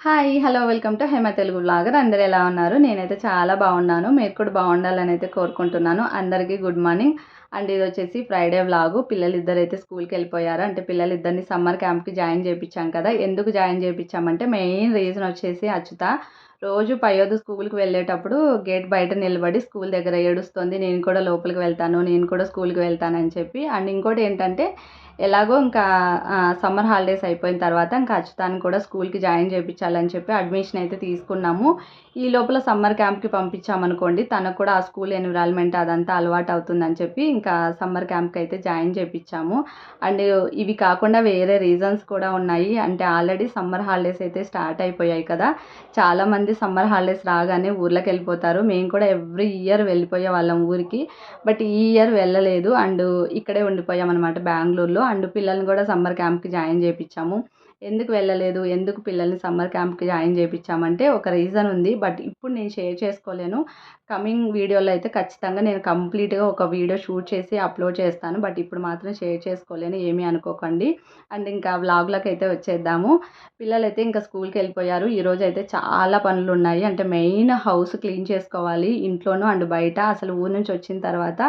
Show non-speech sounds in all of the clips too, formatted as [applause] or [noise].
Hi hello welcome to Hema Telugu blogger. అందరు ఎలా ఉన్నారు? నేనైతే చాలా బాగున్నాను. మీరు కూడా బాగుండాలని అయితే కోరుకుంటున్నాను. అందరికీ గుడ్ మార్నింగ్. అండ్ ఇది వచ్చేసి ఫ్రైడే వ్లాగు. పిల్లలిద్దరు అయితే స్కూల్కి వెళ్ళిపోయారు. అంటే పిల్లలు ఇద్దరిని సమ్మర్ క్యాంప్కి జాయిన్ చేయించాం కదా. ఎందుకు జాయిన్ చేయించామంటే మెయిన్ రీజన్ వచ్చేసి అచ్యుత. రోజు పయోదు స్కూల్కి వెళ్ళేటప్పుడు గేట్ బయట నిలబడి స్కూల్ దగ్గర ఏడుస్తుంది. నేను కూడా లోపలికి వెళ్తాను. నేను కూడా స్కూల్కి వెళ్తానని చెప్పి. అండ్ ఇంకోటి ఏంటంటే ఎలాగో ఇంకా సమ్మర్ హాలిడేస్ అయిపోయిన తర్వాత ఇంకా అచ్యుతాన్ని కూడా స్కూల్కి జాయిన్ చేయించాలని చెప్పి అడ్మిషన్ అయితే తీసుకున్నాము. ఈ లోపల సమ్మర్ క్యాంప్కి పంపించామనుకోండి తనకు కూడా ఆ స్కూల్ ఎన్విరాన్మెంట్ అదంతా అలవాటు అవుతుందని చెప్పి ఇంకా సమ్మర్ క్యాంప్కి అయితే జాయిన్ చేయించాము అండ్ ఇవి కాకుండా వేరే రీజన్స్ కూడా ఉన్నాయి. అంటే ఆల్రెడీ సమ్మర్ హాలిడేస్ అయితే స్టార్ట్ అయిపోయాయి కదా. చాలామంది సమ్మర్ హాలిడేస్ రాగానే ఊర్లోకి వెళ్ళిపోతారు మేము కూడా ఎవ్రీ ఇయర్ వెళ్ళిపోయే వాళ్ళం ఊరికి. బట్ ఈ ఇయర్ వెళ్ళలేదు. అండ్ ఇక్కడే ఉండిపోయాం అనమాట బెంగళూరులో. అండ్ పిల్లల్ని కూడా సమ్మర్ క్యాంప్కి జాయిన్ చేయించాము ఎందుకు వెళ్ళలేదు? ఎందుకు పిల్లల్ని సమ్మర్ క్యాంప్కి జాయిన్ చేయించామంటే ఒక రీజన్ ఉంది. బట్ ఇప్పుడు నేను షేర్ చేసుకోలేను. కమింగ్ వీడియోలో అయితే ఖచ్చితంగా నేను కంప్లీట్గా ఒక వీడియో షూట్ చేసి అప్లోడ్ చేస్తాను. బట్ ఇప్పుడు మాత్రం షేర్ చేసుకోలేను. ఏమీ అనుకోకండి. అండ్ ఇంకా వ్లాగ్లకు అయితే వచ్చేద్దాము. పిల్లలైతే ఇంకా స్కూల్కి వెళ్ళిపోయారు. ఈరోజు అయితే చాలా పనులు ఉన్నాయి. అంటే మెయిన్ హౌస్ క్లీన్ చేసుకోవాలి ఇంట్లోనూ అండ్ బయట అసలు ఊరు నుంచి వచ్చిన తర్వాత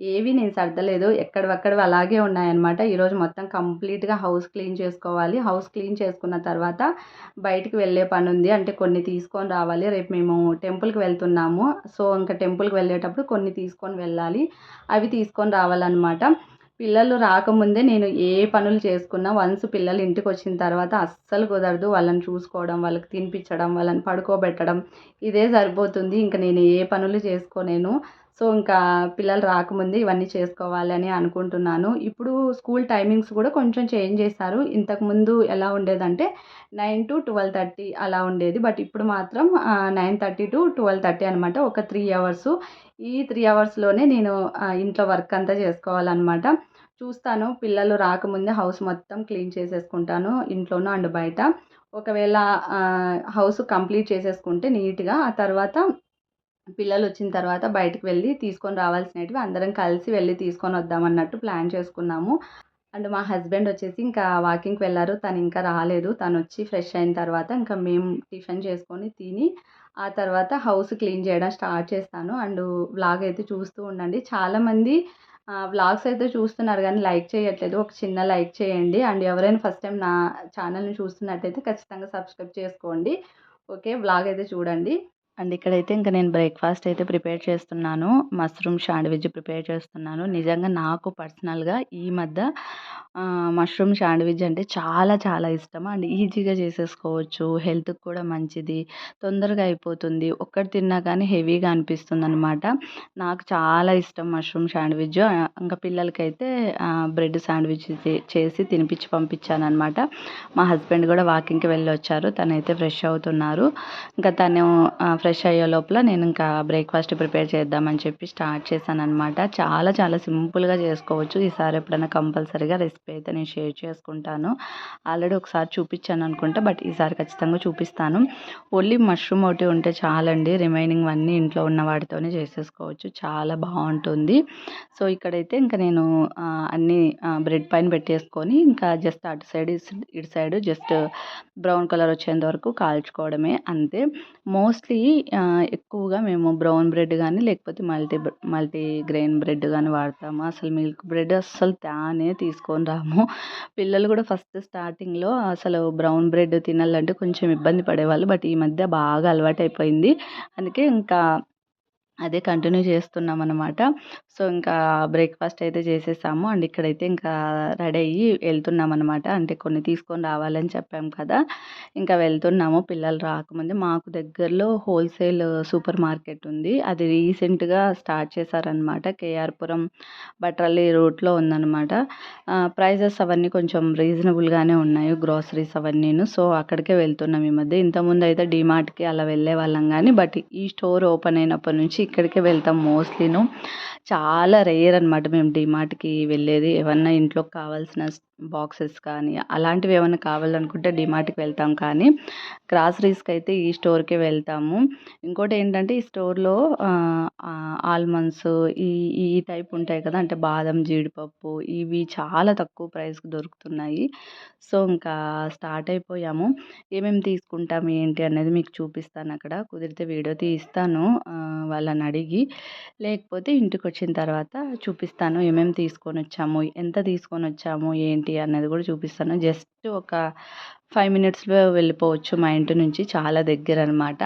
ఏవి నేను సర్దలేదు. ఎక్కడవక్కడవి అలాగే ఉన్నాయన్నమాట. ఈరోజు మొత్తం కంప్లీట్గా హౌస్ క్లీన్ చేసుకోవాలి. హౌస్ క్లీన్ చేసుకున్న తర్వాత బయటికి వెళ్ళే పని ఉంది అంటే కొన్ని తీసుకొని రావాలి. రేపు మేము టెంపుల్కి వెళ్తున్నాము. సో ఇంకా టెంపుల్కి వెళ్ళేటప్పుడు కొన్ని తీసుకొని వెళ్ళాలి. అవి తీసుకొని రావాలన్నమాట. పిల్లలు రాకముందే నేను ఏ పనులు చేసుకున్నా వన్స్ పిల్లలు ఇంటికి వచ్చిన తర్వాత అస్సలు కుదరదు వాళ్ళని చూసుకోవడం వాళ్ళకి తినిపించడం వాళ్ళని పడుకోబెట్టడం. ఇదే సరిపోతుంది. ఇంకా నేను ఏ పనులు చేసుకోలేను. సో ఇంకా పిల్లలు రాకముందే ఇవన్నీ చేసుకోవాలని అనుకుంటున్నాను. ఇప్పుడు స్కూల్ టైమింగ్స్ కూడా కొంచెం చేంజ్ చేశారు. ఇంతకుముందు ఎలా ఉండేదంటే నైన్ టు ట్వెల్వ్ థర్టీ అలా ఉండేది. బట్ ఇప్పుడు మాత్రం nine thirty to twelve thirty అనమాట ఒక త్రీ అవర్స్ ఈ త్రీ అవర్స్లోనే నేను ఇంట్లో వర్క్ అంతా చేసుకోవాలన్నమాట. చూస్తాను పిల్లలు రాకముందే హౌస్ మొత్తం క్లీన్ చేసేసుకుంటాను ఇంట్లోనూ అండ్ బయట. ఒకవేళ హౌస్ కంప్లీట్ చేసేసుకుంటే నీట్గా ఆ తర్వాత పిల్లలు వచ్చిన తర్వాత బయటకు వెళ్ళి తీసుకొని రావాల్సినవి అందరం కలిసి వెళ్ళి తీసుకొని వద్దామన్నట్టు ప్లాన్ చేసుకున్నాము. అండ్ మా హస్బెండ్ వచ్చేసి ఇంకా వాకింగ్కి వెళ్ళారు తను ఇంకా రాలేదు. తను వచ్చి ఫ్రెష్ అయిన తర్వాత ఇంకా మేము టిఫిన్ చేసుకొని తిని ఆ తర్వాత హౌస్ క్లీన్ చేయడం స్టార్ట్ చేస్తాను. అండ్ వ్లాగ్ అయితే చూస్తూ ఉండండి. చాలామంది వ్లాగ్స్ అయితే చూస్తున్నారు కానీ లైక్ చేయట్లేదు. ఒక చిన్న లైక్ చేయండి. అండ్ ఎవరైనా ఫస్ట్ టైం నా ఛానల్ని చూస్తున్నట్టయితే ఖచ్చితంగా సబ్స్క్రైబ్ చేసుకోండి. ఓకే వ్లాగ్ అయితే చూడండి. అండ్ ఇక్కడైతే ఇంకా నేను బ్రేక్ఫాస్ట్ అయితే ప్రిపేర్ చేస్తున్నాను. మష్రూమ్ శాండ్విచ్ ప్రిపేర్ చేస్తున్నాను. నిజంగా నాకు పర్సనల్గా ఈ మధ్య మష్రూమ్ శాండ్విచ్ అంటే చాలా చాలా ఇష్టం. అండ్ ఈజీగా చేసేసుకోవచ్చు. హెల్త్కి కూడా మంచిది. తొందరగా అయిపోతుంది. ఒక్కటి తిన్నా కానీ హెవీగా అనిపిస్తుంది అనమాట నాకు చాలా ఇష్టం మష్రూమ్ శాండ్విచ్. ఇంకా పిల్లలకైతే బ్రెడ్ శాండ్విచ్ చేసి తినిపించి పంపించాను అనమాట మా హస్బెండ్ కూడా వాకింగ్కి వెళ్ళి వచ్చారు తనైతే ఫ్రెష్ అవుతున్నారు. ఇంకా తను ఫ్రెష్ అయ్యే లోపల నేను ఇంకా బ్రేక్ఫాస్ట్ ప్రిపేర్ చేద్దామని చెప్పి స్టార్ట్ చేశాను అనమాట చాలా చాలా సింపుల్గా చేసుకోవచ్చు. ఈసారి ఎప్పుడైనా కంపల్సరీగా రెసిపీ అయితే నేను షేర్ చేసుకుంటాను. ఆల్రెడీ ఒకసారి చూపించాను అనుకుంటా బట్ ఈసారి ఖచ్చితంగా చూపిస్తాను. ఓన్లీ మష్రూమ్ ఒకటి ఉంటే చాలండి. రిమైనింగ్ అన్నీ ఇంట్లో ఉన్న వాటితోనే చేసేసుకోవచ్చు. చాలా బాగుంటుంది. సో ఇక్కడైతే ఇంకా నేను అన్నీ బ్రెడ్ పైన పెట్టేసుకొని ఇంకా జస్ట్ అటు సైడ్ ఇటు సైడ్ జస్ట్ బ్రౌన్ కలర్ వచ్చేంత వరకు కాల్చుకోవడమే అంతే. మోస్ట్లీ ఎక్కువగా మేము బ్రౌన్ బ్రెడ్ కానీ లేకపోతే మల్టీ మల్టీ గ్రెయిన్ బ్రెడ్ కానీ వాడతాము. అసలు మిల్క్ బ్రెడ్ అస్సలు తానే తీసుకొని రాము. పిల్లలు కూడా ఫస్ట్ స్టార్టింగ్లో అసలు బ్రౌన్ బ్రెడ్ తినాలంటే కొంచెం ఇబ్బంది పడేవాళ్ళు. బట్ ఈ మధ్య బాగా అలవాటు అయిపోయింది అందుకే ఇంకా అదే కంటిన్యూ చేస్తున్నాం అనమాట సో ఇంకా బ్రేక్ఫాస్ట్ అయితే చేసేసాము. అండ్ ఇక్కడైతే ఇంకా రెడీ అయ్యి వెళ్తున్నాం అనమాట అంటే కొన్ని తీసుకొని రావాలని చెప్పాం కదా! ఇంకా వెళ్తున్నాము. పిల్లలు రాకముందే మాకు దగ్గరలో హోల్సేల్ సూపర్ మార్కెట్ ఉంది. అది రీసెంట్గా స్టార్ట్ చేశారనమాట కేఆర్పురం బట్రల్లి రూట్లో ఉందనమాట ప్రైజెస్ అవన్నీ కొంచెం రీజనబుల్గానే ఉన్నాయి. గ్రోసరీస్ అవన్నీను. సో అక్కడికే వెళ్తున్నాం ఈ మధ్య. ఇంతకుముందు అయితే డిమార్ట్కి అలా వెళ్ళే వాళ్ళం కానీ బట్ ఈ స్టోర్ ఓపెన్ అయినప్పటి నుంచి ఇక్కడికే వెళ్తాం మోస్ట్లీను. చాలా రేర్ అనమాట మేము డిమార్ట్కి వెళ్ళేది. ఏమన్నా ఇంట్లోకి కావాల్సిన బాక్సెస్ కానీ అలాంటివి ఏమైనా కావాలనుకుంటే డిమార్ట్కి వెళ్తాం కానీ గ్రాసరీస్కి అయితే ఈ స్టోర్కే వెళ్తాము. ఇంకోటి ఏంటంటే ఈ స్టోర్లో ఆల్మండ్స్ ఈ ఈ టైప్ ఉంటాయి కదా అంటే బాదం జీడిపప్పు ఇవి చాలా తక్కువ ప్రైస్కి దొరుకుతున్నాయి. సో ఇంకా స్టార్ట్ అయిపోయాము. ఏమేమి తీసుకుంటాం ఏంటి అనేది మీకు చూపిస్తాను అక్కడ. కుదిరితే వీడియో తీస్తాను వాళ్ళని అడిగి. లేకపోతే ఇంటికి వచ్చిన తర్వాత చూపిస్తాను ఏమేమి తీసుకొని వచ్చాము ఎంత తీసుకొని వచ్చాము ఏంటి అనేది కూడా చూపిస్తాను. జస్ట్ ఒక ఫైవ్ మినిట్స్లో వెళ్ళిపోవచ్చు మా ఇంటి నుంచి చాలా దగ్గర అనమాట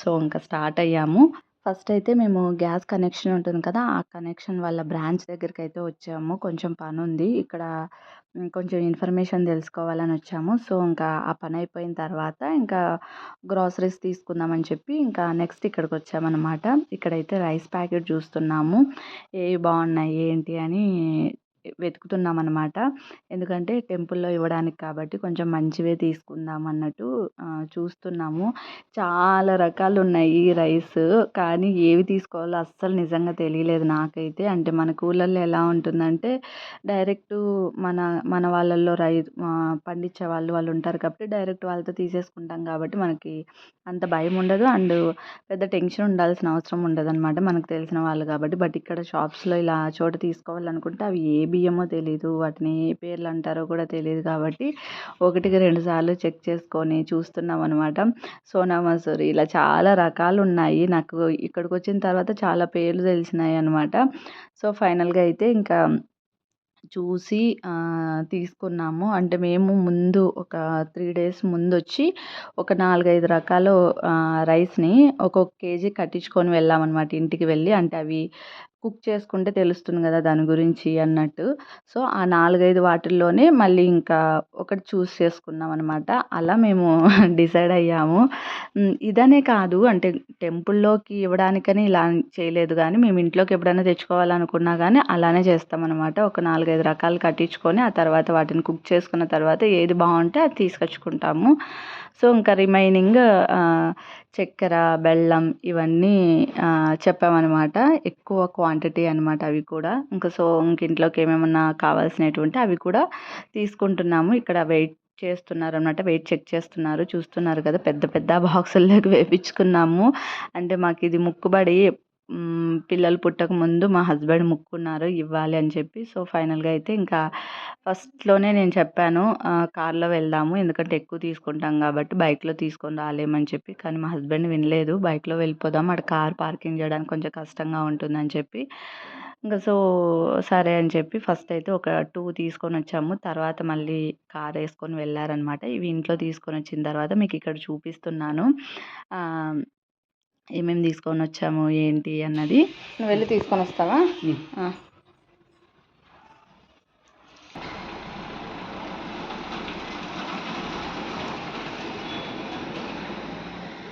సో ఇంకా స్టార్ట్ అయ్యాము. ఫస్ట్ అయితే మేము గ్యాస్ కనెక్షన్ ఉంటుంది కదా ఆ కనెక్షన్ వాళ్ళ బ్రాంచ్ దగ్గరికి అయితే వచ్చాము. కొంచెం పని ఉంది ఇక్కడ కొంచెం ఇన్ఫర్మేషన్ తెలుసుకోవాలని వచ్చాము. సో ఇంకా ఆ పని అయిపోయిన తర్వాత ఇంకా గ్రాసరీస్ తీసుకుందామని చెప్పి ఇంకా నెక్స్ట్ ఇక్కడికి వచ్చామన్నమాట ఇక్కడైతే రైస్ ప్యాకెట్ చూస్తున్నాము. ఏవి బాగున్నాయి ఏంటి అని వెతుకుతున్నాం అనమాట ఎందుకంటే టెంపుల్లో ఇవ్వడానికి కాబట్టి కొంచెం మంచివే తీసుకుందాం అన్నట్టు చూస్తున్నాము. చాలా రకాలు ఉన్నాయి రైస్. కానీ ఏవి తీసుకోవాలో అస్సలు నిజంగా తెలియలేదు నాకైతే. అంటే మన కూలర్లో ఎలా ఉంటుందంటే డైరెక్ట్ మన మన వాళ్ళల్లో రై పండించే వాళ్ళు వాళ్ళు ఉంటారు కాబట్టి డైరెక్ట్ వాళ్ళతో తీసేసుకుంటాం కాబట్టి మనకి అంత భయం ఉండదు. అండ్ పెద్ద టెన్షన్ ఉండాల్సిన అవసరం ఉండదు అనమాట మనకు తెలిసిన వాళ్ళు కాబట్టి. బట్ ఇక్కడ షాప్స్లో ఇలా చోట తీసుకోవాలనుకుంటే అవి ఏ బియ్యమో తెలీదు వాటిని ఏ పేర్లు అంటారో కూడా తెలియదు కాబట్టి ఒకటికి రెండు సార్లు చెక్ చేసుకొని చూస్తున్నాం అనమాట సోనా మసూరి ఇలా చాలా రకాలు ఉన్నాయి నాకు ఇక్కడికి వచ్చిన తర్వాత చాలా పేర్లు తెలిసినాయి అనమాట సో ఫైనల్గా అయితే ఇంకా చూసి తీసుకున్నాము. అంటే మేము ముందు ఒక త్రీ డేస్ ముందు వచ్చి ఒక నాలుగైదు రకాలు రైస్ని ఒక్కొక్క కేజీ కట్టించుకొని వెళ్ళామన్నమాట ఇంటికి వెళ్ళి. అంటే అవి కుక్ చేసుకుంటే తెలుస్తుంది కదా దాని గురించి అన్నట్టు. సో ఆ నాలుగైదు వాటిల్లోనే మళ్ళీ ఇంకా ఒకటి చూస్ చేసుకున్నాం అనమాట అలా మేము [laughs] డిసైడ్ అయ్యాము. ఇదనే కాదు. అంటే టెంపుల్లోకి ఇవ్వడానికని ఇలా చేయలేదు కానీ మేము ఇంట్లోకి ఎప్పుడైనా తెచ్చుకోవాలనుకున్నా కానీ అలానే చేస్తామన్నమాట ఒక నాలుగైదు రకాలు కట్టించుకొని ఆ తర్వాత వాటిని కుక్ చేసుకున్న తర్వాత ఏది బాగుంటే అది తీసుకొచ్చుకుంటాము. సో ఇంకా రిమైనింగ్ చక్కెర బెల్లం ఇవన్నీ చెప్పామన్నమాట. ఎక్కువ క్వాంటిటీ అనమాట అవి కూడా. ఇంకా సో ఇంక ఇంట్లోకి ఏమేమన్నా కావాల్సినటువంటి అవి కూడా తీసుకుంటున్నాము. ఇక్కడ వెయిట్ చేస్తున్నారు అనమాట వెయిట్ చెక్ చేస్తున్నారు. చూస్తున్నారు కదా పెద్ద పెద్ద బాక్సుల్లోకి [laughs] వేపించుకున్నాము. అంటే మాకు ఇది ముక్కుబడి పిల్లలు పుట్టక ముందు మా హస్బెండ్ ముక్కున్నారు ఇవ్వాలి అని చెప్పి. సో ఫైనల్గా అయితే ఇంకా ఫస్ట్లోనే నేను చెప్పాను కార్లో వెళ్దాము ఎందుకంటే ఎక్కువ తీసుకుంటాం కాబట్టి బైక్లో తీసుకొని రాలేమని చెప్పి. కానీ మా హస్బెండ్ వినలేదు బైక్లో వెళ్ళిపోదాం అక్కడ కార్ పార్కింగ్ చేయడానికి కొంచెం కష్టంగా ఉంటుందని చెప్పి. ఇంకా సో సరే అని చెప్పి ఫస్ట్ అయితే ఒక టూ తీసుకొని వచ్చాము. తర్వాత మళ్ళీ కార్ వేసుకొని వెళ్ళారనమాట ఇవి ఇంట్లో తీసుకొని వచ్చిన తర్వాత మీకు ఇక్కడ చూపిస్తున్నాను. ఏమేమి తీసుకొని వచ్చాము ఏంటి అన్నది. నువ్వు వెళ్ళి తీసుకొని వస్తావా?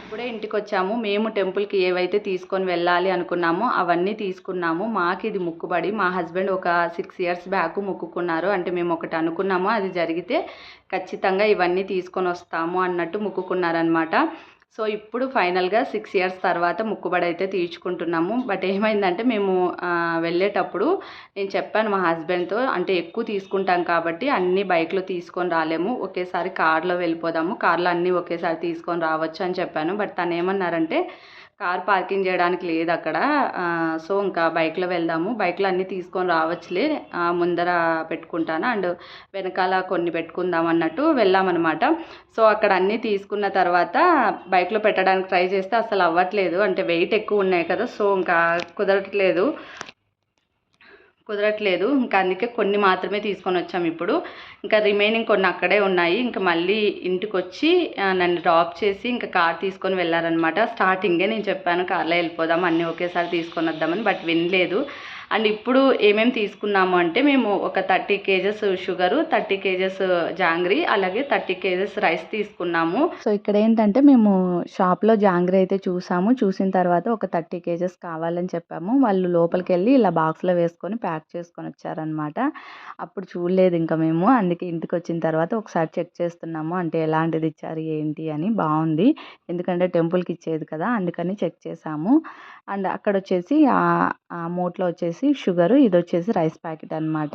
ఇప్పుడే ఇంటికి వచ్చాము మేము టెంపుల్కి ఏవైతే తీసుకొని వెళ్ళాలి అనుకున్నామో అవన్నీ తీసుకున్నాము. మాకు ఇది ముక్కుబడి. మా హస్బెండ్ ఒక సిక్స్ ఇయర్స్ బ్యాక్ మొక్కుకున్నారు. అంటే మేము ఒకటి అనుకున్నాము. అది జరిగితే ఖచ్చితంగా ఇవన్నీ తీసుకొని వస్తాము అన్నట్టు మొక్కుకున్నారనమాట సో ఇప్పుడు ఫైనల్గా సిక్స్ ఇయర్స్ తర్వాత ముక్కుబడి అయితే తీర్చుకుంటున్నాము. బట్ ఏమైందంటే మేము వెళ్ళేటప్పుడు నేను చెప్పాను మా హస్బెండ్తో అంటే ఎక్కువ తీసుకుంటాం కాబట్టి అన్ని బైక్లో తీసుకొని రాలేము. ఒకేసారి కార్లో వెళ్ళిపోదాము. కార్లో అన్నీ ఒకేసారి తీసుకొని రావచ్చు అని చెప్పాను. బట్ తను ఏమన్నారంటే కార్ పార్కింగ్ చేయడానికి లేదు అక్కడ. సో ఇంకా బైక్లో వెళ్దాము. బైక్లో అన్నీ తీసుకొని రావచ్చులే. ముందర పెట్టుకుంటాను. అండ్ వెనకాల కొన్ని పెట్టుకుందాం అన్నట్టు వెళ్ళామన్నమాట. సో అక్కడ అన్నీ తీసుకున్న తర్వాత బైక్లో పెట్టడానికి ట్రై చేస్తే అసలు అవ్వట్లేదు. అంటే వెయిట్ ఎక్కువ ఉన్నాయి కదా సో ఇంకా కుదరట్లేదు. కుదరట్లేదు. ఇంకా అందుకే కొన్ని మాత్రమే తీసుకొని వచ్చాము ఇప్పుడు. ఇంకా రిమైనింగ్ కొన్ని అక్కడే ఉన్నాయి. ఇంకా మళ్ళీ ఇంటికి వచ్చి నన్ను డ్రాప్ చేసి ఇంకా కార్ తీసుకొని వెళ్ళారనమాట స్టార్టింగే నేను చెప్పాను కార్లో వెళ్ళిపోదాం అన్నీ ఒకేసారి తీసుకొని వద్దామని బట్ వినలేదు. అండ్ ఇప్పుడు ఏమేమి తీసుకున్నాము అంటే మేము ఒక thirty KGs sugar thirty KGs jaggery అలాగే థర్టీ కేజెస్ రైస్ తీసుకున్నాము. సో ఇక్కడ ఏంటంటే మేము షాప్లో జాంగ్రీ అయితే చూసాము. చూసిన తర్వాత ఒక థర్టీ కేజెస్ కావాలని చెప్పాము. వాళ్ళు లోపలికి వెళ్ళి ఇలా బాక్స్లో వేసుకొని ప్యాక్ చేసుకొని వచ్చారనమాట అప్పుడు చూడలేదు ఇంకా మేము. అందుకే ఇంటికి వచ్చిన తర్వాత ఒకసారి చెక్ చేస్తున్నాము. అంటే ఎలాంటిది ఇచ్చారు ఏంటి అని. బాగుంది. ఎందుకంటే టెంపుల్కి ఇచ్చేది కదా అందుకని చెక్ చేసాము. అండ్ అక్కడ వచ్చేసి ఆ మూట్లో వచ్చేసి వచ్చేసి షుగర్ ఇది వచ్చేసి రైస్ ప్యాకెట్ అనమాట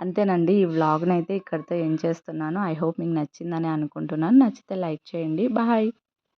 అంతేనండి ఈ వ్లాగ్ని అయితే ఇక్కడితో ఏం చేస్తున్నాను. ఐ హోప్ మీకు నచ్చిందని అనుకుంటున్నాను. నచ్చితే లైక్ చేయండి. బాయ్!